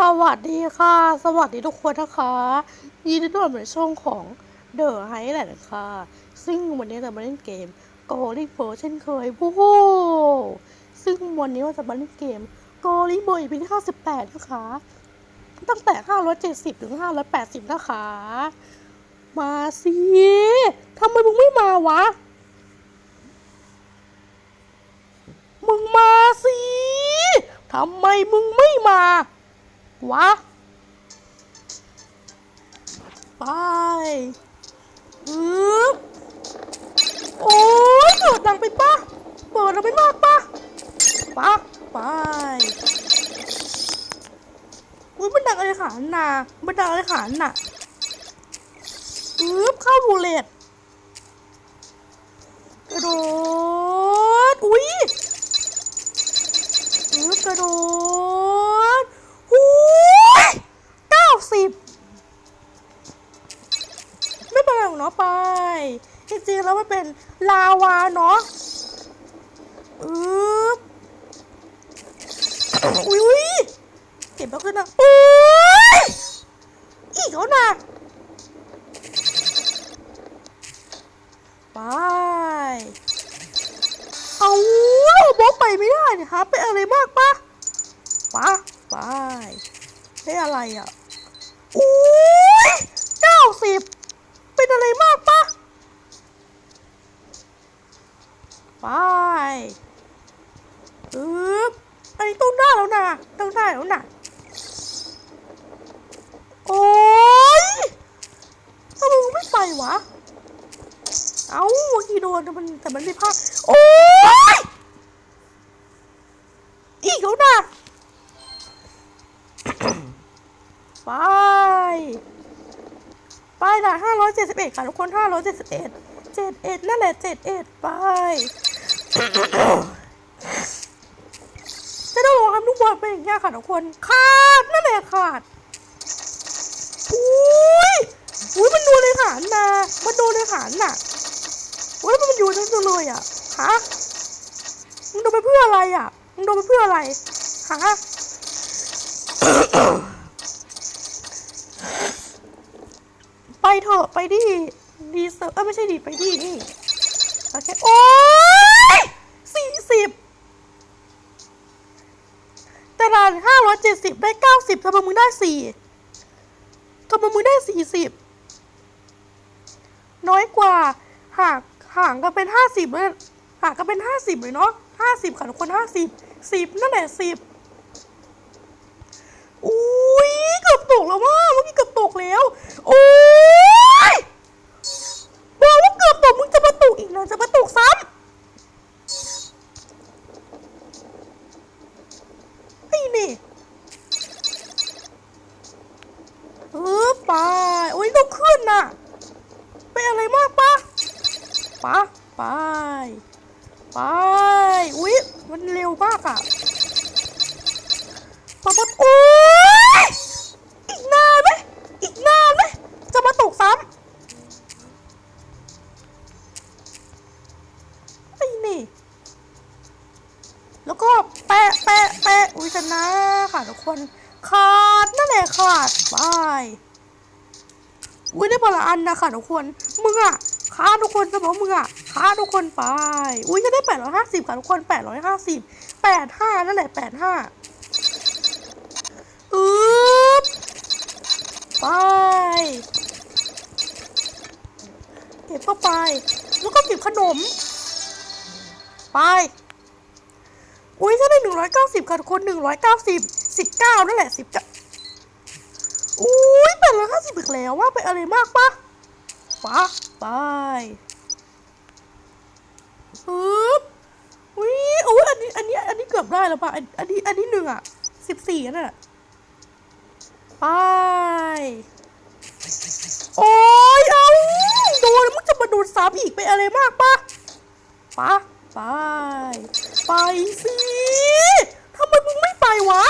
สวัสดีค่ะ สวัสดีทุกคนนะคะ ยินดีต้อนรับในช่องของ The h i g h l i g h t ค่ะ ซึ่งวันนี้จะมาเล่นเกม g o l i f o r เช่นเคยวู้ฮู้ซึ่งวันนี้เราจะมาเล่นเกม g o l i f o r ปีที่58 นะคะ ตั้งแต่ 570 ถึง 580 นะคะ มาสิทำไมมึงไม่มาวะ มึงมาสิทำไมมึงไม่มา วะ ไปอึ๊บโอ้ยเปิดดังไปปะเปิดดังไปมากปะปะไปอุ้ยมันดังอะไรขานน่ะมันดังอะไรขานน่ะอึ๊บเข้ารูเล็ตกระโดด อุ้ยอือกระโดด เนาะไป จริงๆแล้วมันเป็นลาวาเนาะอืบอุ้ยอุ้ยเก็บแล้วขึ้นนะอุ้ยอีกแล้วนะไปเอาเราบล็อกไปไม่ได้เนะคะเป็นอะไรมากปะปะไปได้อะไรอะอุ้ยเก้าสิบ อะไรมากปะไปอึ๊บอันนี้ต้องได้แล้วนะต้องได้แล้วนะโอ้ยทำไมมึงไม่ไปวะ เอ้าเมื่อกี้โดนแต่มันแต่มันไม่พลาดโอ้ย ไปละห้าร้อยเจ็ดสิบเอ็ดค่ะทุกคนห้าร้อยเจ็ดสิบเอ็ดเจ็ดเอ็ดนั่นแหละเจ็ดเอ็ดไปจะต้องลองทำทุกวันเป็นอย่างนี้ค่ะทุกคน ขาด นั่นแหละขาด อุ้ยอุ้ยมันโดนเลยขานนะมันโดนเลยขานน่ะโอ้ยมันอยู่จังเลยอะฮะมึงโดนไปเพื่ออะไรอะมึงโดนไปเพื่ออะไรฮะ ไป เถอะไปดิดีเซอร์เออไม่ใช่ดีไปดินี่โอเคโอ้ยสี่สิบแต่ละห้าร้อยเจ็ดสิบได้เก้าสิบทำไมมึงได้สี่ทำไมมึงได้สี่สิบน้อยกว่าหางห่างกันเป็นห้าสิบเลยห่างกันเป็นห้าสิบเลยเนาะห้าสิบค่ะทุกคนห้าสิบสิบนั่นแหละสิบอุ้ยเกือบตกแล้วว่า กแล้ว โอ้ยบอกว่าเกือบตกมึงจะมาตกอีกนะจะมาตกซ้ำไอ้นี่เออไปโอ้ยต้องขึ้นน่ะเป็นอะไรมากปะปะไป ไป อุ๊ย มันเร็วมากอะ นนะค่ะทุกคนมึงอะค้าทุกคนจะบอกมึงอะค้าทุกคนไป อุ้ยจะได้แปดร้อยห้าสิบค่ะทุกคนแปดร้อยห้าสิบแปดห้านั่นแหละแปดห้าอึ๊บไปเก็บเข้าไปแล้วก็เก็บขนม ไป อุ้ยถ้าได้หนึ่งร้อยเก้าสิบค่ะทุกคนหนึ่งร้อยเก้าสิบสิบเก้านั่นแหละสิบเก้าอุ้ยแปดร้อยห้าสิบอีกแล้วว่าไปอะไรมากปะ ปะไปปึ๊บอุ้ยโอ้ยอันนี้ อันนี้ อันนี้เกือบได้แล้วปะอันอันนี้ อันนี้หนึ่งอะสิบสี่นั่นแหละไป โอ้ยเอาโดนมึงจะมาโดนซ้ำอีกไปอะไรมากปะปะไป ไปสิทำไมมึงไม่ไปวะ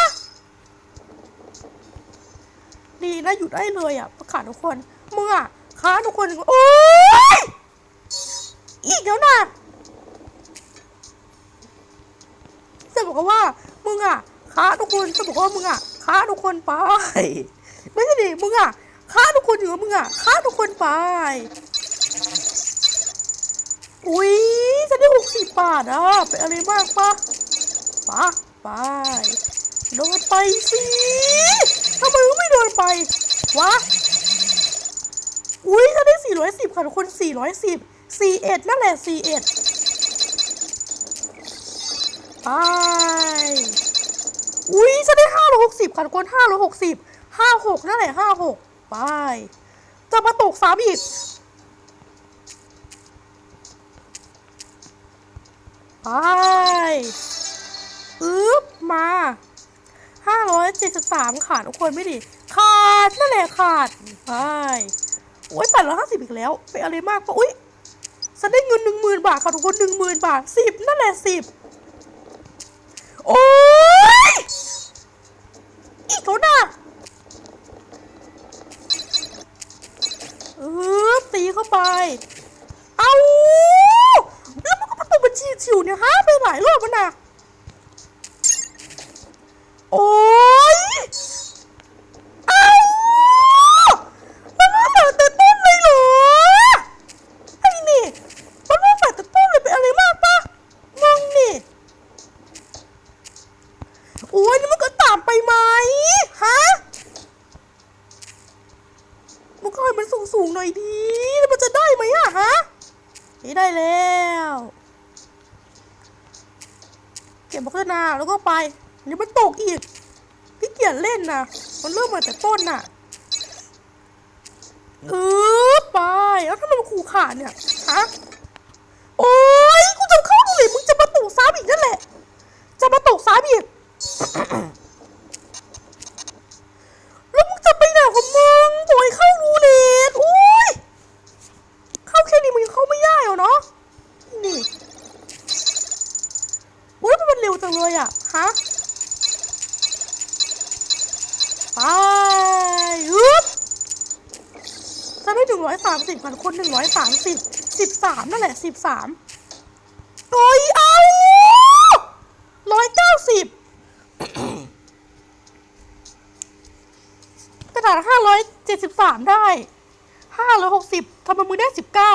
ดีนะหยุดได้เลยอะประกาศทุกคน มึงอะ ค้าทุกคน โอ้ยอีกแล้วนะจะบอกว่ามึงอะค้าทุกคนจะบอกว่ามึงอะค้าทุกคนไปไม่ใช่ดิมึงอะฆ่าทุกคนอยู่กับมึงอะฆ่าทุกคนไปอุ้ยจะได้หกสิบบาทอะเป็นอะไรมากปะปะไปโดนไปสิทำไมมึงไม่โดนไปวะ อุ้ยฉันได้ 410 ค่ะทุกคน 410 41 นั่นแหละ 41 ไป อุ้ยฉันได้ 560 ค่ะทุกคน 560 56 นั่นแหละ 56 ไป จะมาตกสามอีก ไปอึ๊บมา573 ขาดทุกคนไม่ดี ขาด นั่นแหละขาด ไป โอ้ยแปดร้อยห้าสิบอีกแล้วไปอะไรมากปะอุ้ยฉันได้เงินหนึ่งหมื่นบาทค่ะทุกคนหนึ่งหมื่นบาทสิบนั่นแหละสิบโอ้ยอีกแล้วนะเออตีเข้าไป เอาแล้วมันก็ประตูบัญชีฉิวเนี่ยฮะไปหลายรอบแล้วนะ โอ้ย เอามันมาฝากแต่ต้นเลยเหรอ ไอ้นี่ มันมาฝากแต่ต้นเลยเป็นอะไรมากปะงงนี่ โอ้ยนี่มันก็ตามไปไหมฮะ มันก็ให้มันสูงๆหน่อยดีแล้วมันจะได้ไหมอะฮะนี่ได้แล้ว เก็บพัฒนาแล้วก็ไปเดี๋ยวมันตกอีก พี่เกียจเล่นนะ มันเริ่มมาแต่ต้นน่ะเออไปแล้วทำไมมันขู่ขาดเนี่ยฮะโอ้ยกูจะเข้าดูเลยมึงจะมาตกซ้ำอีกนั่นแหละ จะมาตกซ้ำอีก แล้วมึงจะไปไหนของมึงปล่อยเข้ารูเลนโอ้ย เข้าแค่นี้มึงยังเข้าไม่ได้เหรอเนาะ นี่โอ้ยมันเร็วจังเลยอะ ฮะ ไปฮึบจะได้หนึ่งร้อยสามสิบพันคนหนึ่งร้อยสามสิบ สามนั่นแหละสิบสามโอ้ยเอาร้อยเก้าสิบกระดาษห้าร้อยเจ็ดสิบสามได้ห้าร้อยหกสิบทำไมมือได้สิบเก้า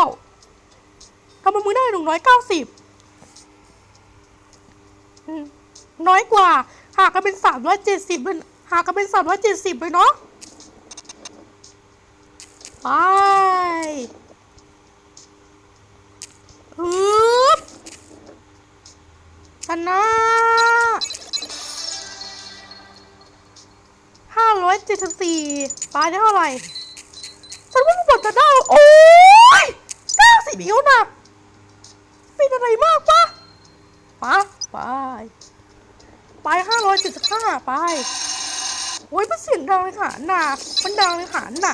ทำไมมือได้หนึ่งร้อยเก้าสิบน้อยกว่า หากกันเป็นสามร้อยเจ็ดสิบเป็นหากกันเป็นสามร้อยเจ็ดสิบเลยเนาะไป ฮึบชนะห้าร้อยเจ็ดสิบสี่ตาได้เท่าไหร่ฉันว่ามันบทจะได้โอ้ยเก้าสิบนิ้วนะเป็นอะไรมากปะปะไปไปห้าร้อยเจ็ดสิบห้าไปโอ้ยมันเสียงดังเลยค่ะหนามันดังเลยค่ะหนา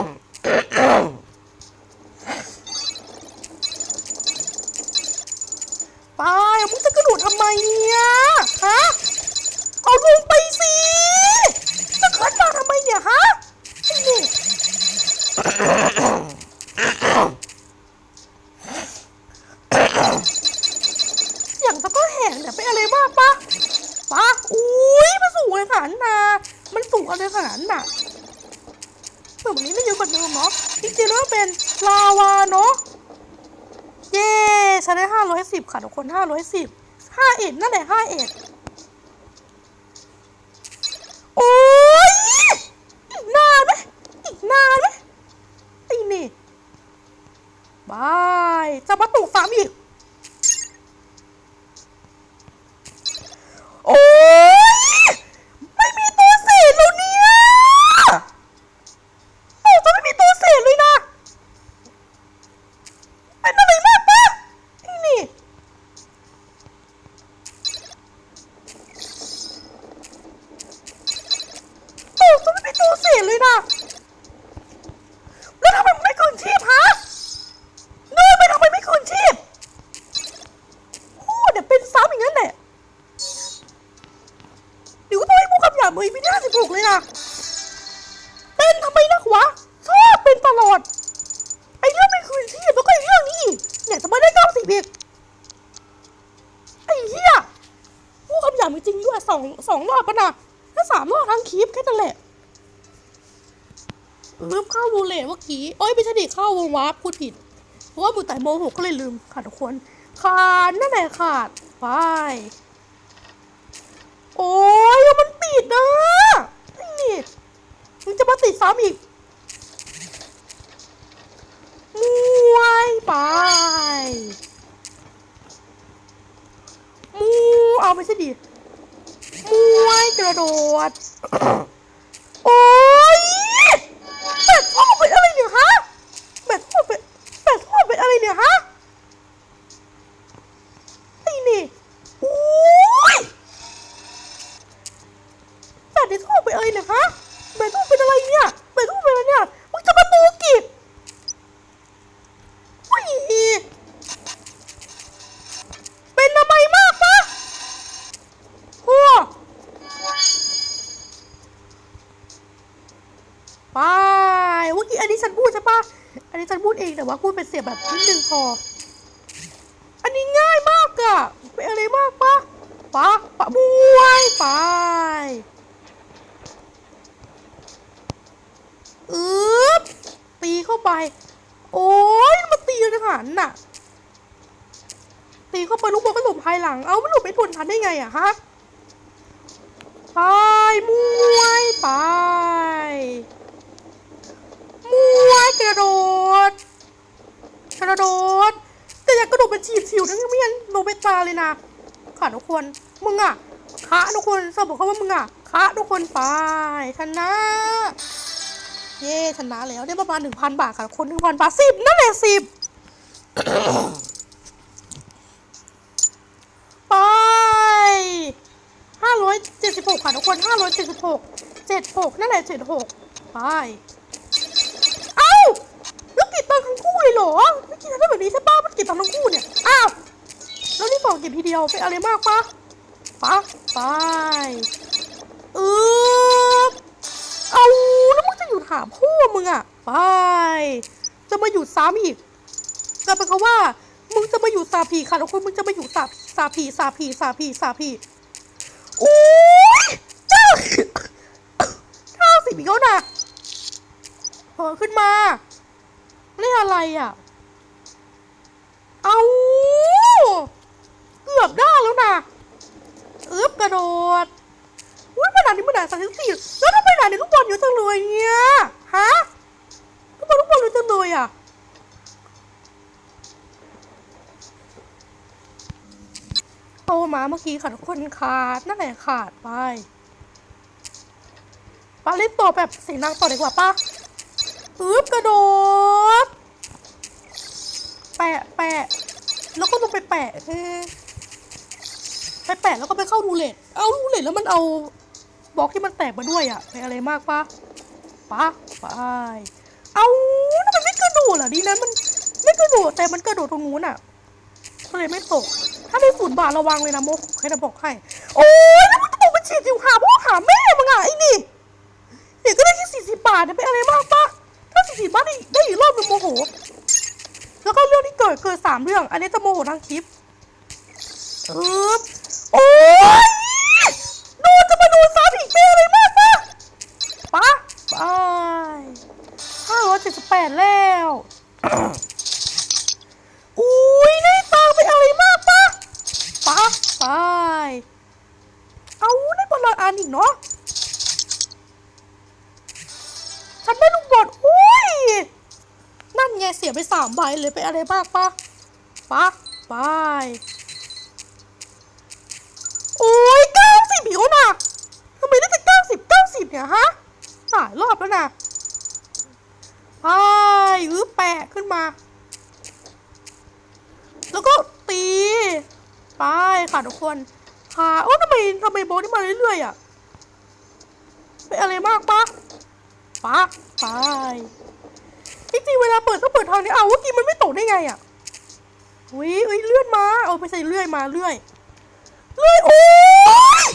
คนห้าร้อยสิบห้าเอ็ดนั่นแหละห้าเอ็ดโอ้ยอีกนานไหมอีกนานไหมไอ้นี่บายจะมาตกสามอีก โอ้ยไม่มีตัวเศษแล้วเนี่ยโอ้จะไม่มีตัวเศษเลยนะ เป็นอะไรมากปะไอ้นี่ โอ้จะไม่เป็นตัวเสียเลยนะ แล้วทำไมมึงไม่คืนชีพฮะเนื่อยไปทำไมไม่คืนชีพโอ้เดี๋ยวเป็นซ้ำอย่างนั้นแหละ เดี๋ยวก็ต้องให้ผู้คำหยาบมือไม่ได้สิบหกเลยนะ เป็นทำไมนักวะ ชอบเป็นตลอด ไอ้เรื่องไม่คืนชีพแล้วก็ไอ้เรื่องนี้อีกเนี่ยจะไม่ได้เก้าสิบอีกไอ้เหี้ยพูดคำหยาบจริงๆด้วยสองสองรอบปะนะถ้าสามรอบทั้งคลิปแค่นั้นแหละ ลืมเข้าบูเลตเมื่อกี้โอ้ยไม่ใช่ดิเข้าวงวาร์ปพูดผิด เพราะว่าบุตรไต่โมหก็เลยลืมค่ะทุกคน ขาดนั่นแหละขาดไปโอ้ยมันติดนะนี่มึงจะมาติดซ้ำอีกมวยไปมูเอาไม่ใช่ดิมวยกระโดด โอ้ ตท่อเป็นอะไรเนี่ยฮะไอ้นี่โอ้ยแบตในท่อเป็นอะไรเนี่ยฮะแบตท่อเป็นอะไรเนี่ยแบตท่อเป็นอะไรเนี่ยมึงจะมาตูกิบโอ้ยเป็นทำไมมากปะโอ้ ไปเมื่อกี้อันนี้ฉันพูดใช่ปะอันนี้ฉันพูดเอง แต่ว่าพูดเป็นเสียงแบบนิดนึงพอ อันนี้ง่ายมากอะเป็นอะไรมากปะปะปะบวยไปอึ๊บตีเข้าไป โอ้ยมาตีกันนาดนั้นน่ะ ตีเข้าไปลูกบอลก็หลบภายหลัง เอามันหลบไปทวนทันได้ไงอะฮะ ไปมวยไป มวยกระโดด กระโดด แต่อย่ากระโดดเป็นฉีดฉิวนะไม่งั้นโนเบตาเลยนะค่ะ ทุกคน มึงอะคะทุกคนสมบอกเขาว่ามึงอะคะทุกคนไปชนะ เย่ชนะแล้วได้ประมาณหนึ่งพันบาทค่ะคนหนึ่งพันบาทสิบนั่นแหละสิบไปห้าร้อยเจ็ดสิบหกค่ะทุกคนห้าร้อยเจ็ดสิบหกเจ็ดหกนั่นแหละเจ็ดหกไปเอ้าแล้วก็บตังค์ทั้งคู่เลยเหรอไม่กินได้แบบนี้ใช่ป้ะมันก็บตังค์ทั้งคู่เนี่ยอ้าว แล้วนี่สองเก็บทีเดียวเป็นอะไรมากปะปะไปเออเอาแล้วมึงจะหยุดหาพ่อมึงอะไปจะมาหยุดซ้ำอีกกลายเป็นคำว่า มึงจะมาอยู่ซาพีค่ะทุกคนมึงจะมาอยู่ซาซาพีซาพีซาพีซาพีโอ้ยเจ้าเก้าสิบอีกแล้วนะเผลอขึ้นมาเรียกอะไรอะ เอา ล้วนะอึ๊บกระโดดอุ้ยมันด่านนี้มันด่านสามสิบสี่แล้วทำไมด่านนี้ลูกบอลเยอะจังเลยเนี่ยฮะลูกบอลลูกบอลเยอะจังเลยอะโตมาเมื่อกี้ค่ะทุกคนขาดนั่นแหละขาดไปปาเล่นต่อแบบเสียงดังต่อดีกว่าป้าอึ๊บกระโดด แปะแปะ แล้วก็ลงไปแปะเออ ไปแปะแล้วก็ไปเข้ารูเล็ตเอารูเล็ตแล้วมันเอาบล็อกที่มันแตกมาด้วยอะไปอะไรมากปะปะไปเอาแล้วมันไม่กระโดดเหรอดีนั้นมันไม่กระโดดแต่มันกระโดดตรงนู้นอะก็เลยไม่ตก ถ้าได้ฝุ่นบาทระวังเลยนะโมกแค่จะบอกให้โอ้ยแล้วมันจะบอกมันฉีดสิวหาพ่อหาแม่มึงอะไอ้นี่เด็กก็ได้แค่สี่สิบบาทเนี่ยเป็นอะไรมากปะถ้าสี่สิบบาทได้ได้อีกรอบหนึงโมโห แล้วก็เรื่องที่เกิดเกิดสามเรื่อง อันนี้จะโมโหทั้งคลิปอึ๊บ โอ้ยโดนจะมาโดนซ้ำอีกเป็นอะไรมากปะปะไปห้าร้อยเจ็ดสิบแปดแล้วอุ้ยได้ตังค์เป็นอะไรมากปะปะไปเอาได้บอลลอยอันอีกเนาะฉันได้ลูกบอลอุ้ยนั่นไงเสียไปสามใบเลยไปอะไรบ้างปะปะไป โอ้ยเก้าสิบอีกแล้วนะทำไมได้แต่เก้าสิบเก้าสิบเนี่ยฮะหลายรอบแล้วนะไปอือแปะขึ้นมา แล้วก็ตีไปค่ะทุกคนค่ะโอ้ทำไมทำไมโบนี่มาเรื่อยๆอะเป็นอะไรมากปะปะไปจริงๆเวลาเปิดต้องเปิดทางนี้เอาเมื่อกี้มันไม่ตกได้ไงอะอุ้ยเอ้ยเลื่อนมา เอาไม่ใช่เลื่อยมาเลื่อย โอ้ย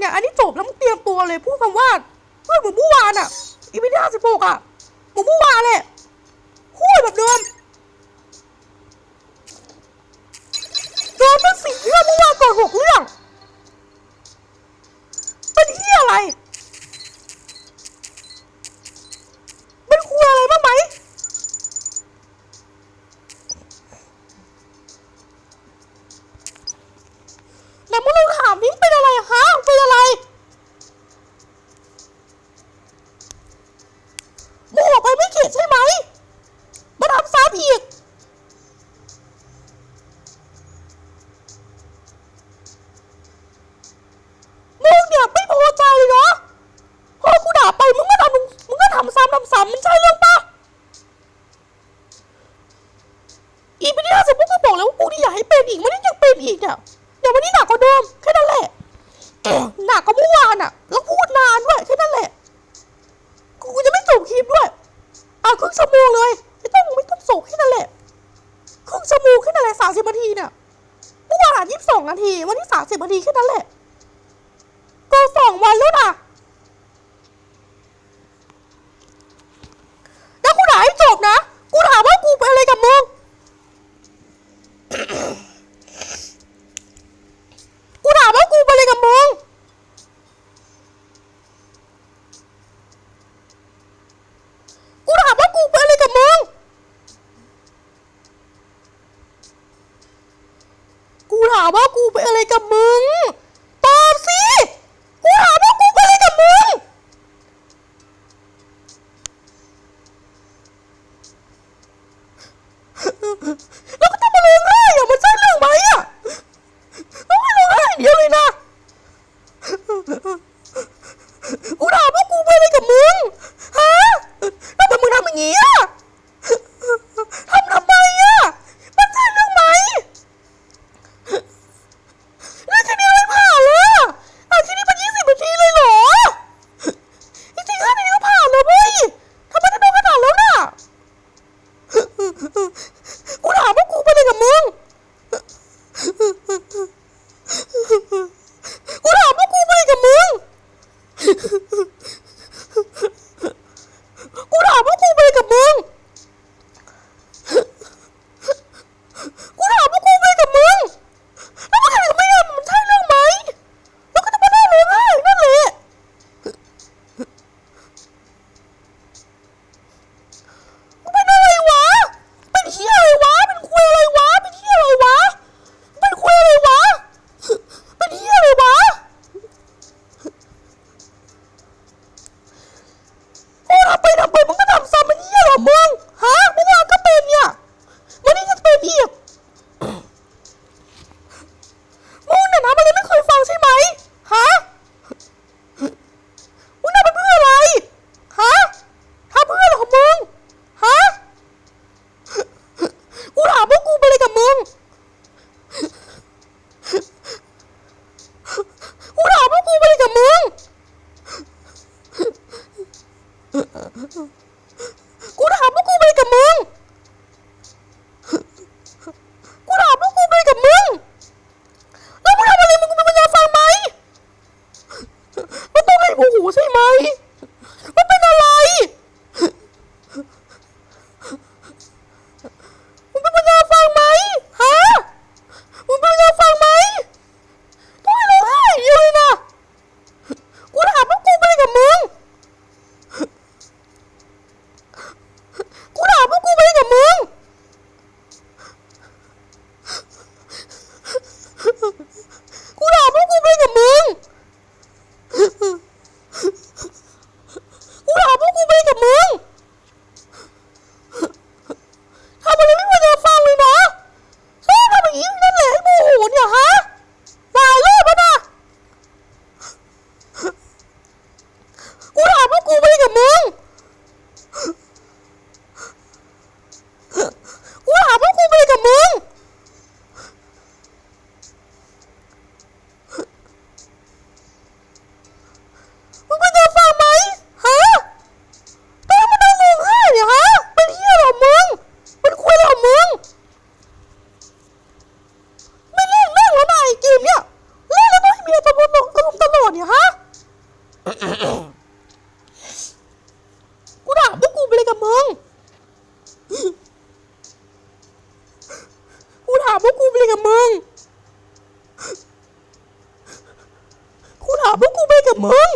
เนี่ยอันนี้จบแล้วมึงเตรียมตัวเลยพูดคำว่าเฮ้ยเหมือนเมื่อวานอะอีพีที่ห้าสิบหกอะเหมือนเมื่อวานเลยพูดแบบเดิมโดนเป็นสี่เพื่องเมื่อวานก่อนหกเรื่องเป็นที่อะไรเป็นครัวอะไรบ้างไหม อีก วันนี้ยังเป็นอีกเนี่ยเดี๋ยววันนี้หนักกว่าเดิมแค่นั้นแหละหนักกว่าเมื่อวานอะ แล้วพูดนานด้วยแค่นั้นแหละ กูจะไม่ส่งคลิปด้วย อะครึ่งชั่วโมงเลย ไม่ต้องไม่ต้องส่งแค่นั้นแหละครึ่งชั่วโมงแค่นั้นแหละสามสิบนาทีเนี่ยเมื่อวานยี่สิบสองนาที วันนี้สามสิบนาทีแค่นั้นแหละ ก็สองวันแล้วนะ อะไรกับมึ พวกกูไปกับมึงกูถามพวกกูไปกับมึง